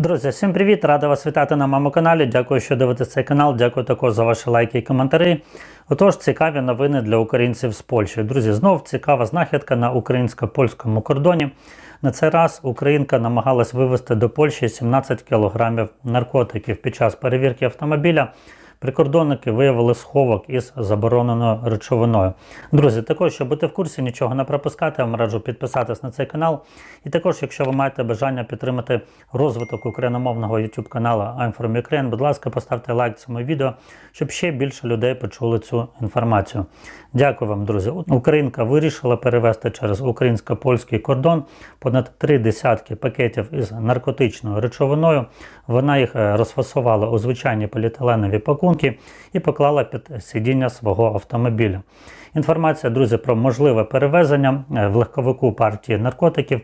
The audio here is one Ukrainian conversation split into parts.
Друзі, всім привіт! Рада вас вітати на моєму каналі. Дякую, що дивитесь цей канал. Дякую також за ваші лайки і коментарі. Отож, цікаві новини для українців з Польщі. Друзі, знов цікава знахідка на українсько-польському кордоні. На цей раз Українка намагалась вивезти до Польщі 17 кілограмів наркотиків. Під час перевірки автомобіля прикордонники виявили сховок із забороненою речовиною. Друзі, також, щоб бути в курсі, нічого не пропускати, вам раджу підписатись на цей канал. І також, якщо ви маєте бажання підтримати розвиток україномовного YouTube каналу I'm from Ukraine, будь ласка, поставте лайк цьому відео, щоб ще більше людей почули цю інформацію. Дякую вам, друзі. Українка вирішила перевезти через українсько-польський кордон понад три десятки пакетів із наркотичною речовиною. Вона їх е, розфасувала у звичайні поліетиленові пакунки і поклала під сидіння свого автомобіля. Інформація, друзі, про можливе перевезення е, в легковику партії наркотиків.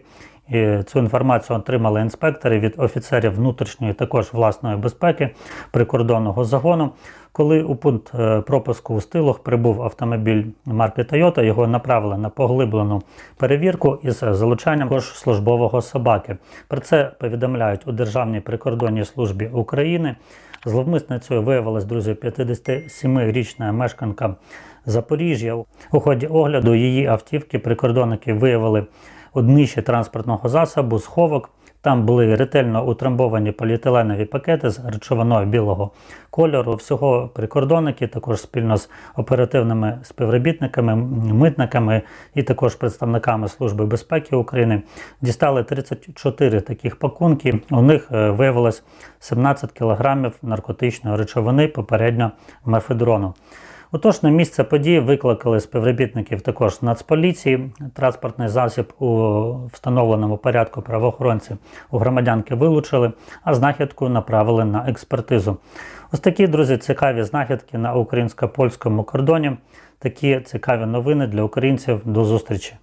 І цю інформацію отримали інспектори від офіцерів внутрішньої також власної безпеки прикордонного загону. Коли у пункт е, пропуску у стилох прибув автомобіль марки Toyota, його направили на поглиблену перевірку із залучанням також службового собаки. Про це повідомляють у Державній прикордонній службі України. Зловмисницею виявилась, друзі, 57-річна мешканка Запоріжжя. У ході огляду її автівки прикордонники виявили у днищі транспортного засобу сховок. Там були ретельно утрамбовані поліетиленові пакети з речовиною білого кольору. Всього прикордонники, також спільно з оперативними співробітниками, митниками і також представниками Служби безпеки України дістали 34 таких пакунки. У них е, виявилось 17 кілограмів наркотичної речовини, попередньо мефедрону. Отож, на місце події викликали співробітників також Нацполіції. Транспортний засіб у встановленому порядку правоохоронці у громадянки вилучили, а знахідку направили на експертизу. Ось такі, друзі, цікаві знахідки на українсько-польському кордоні. Такі цікаві новини для українців. До зустрічі!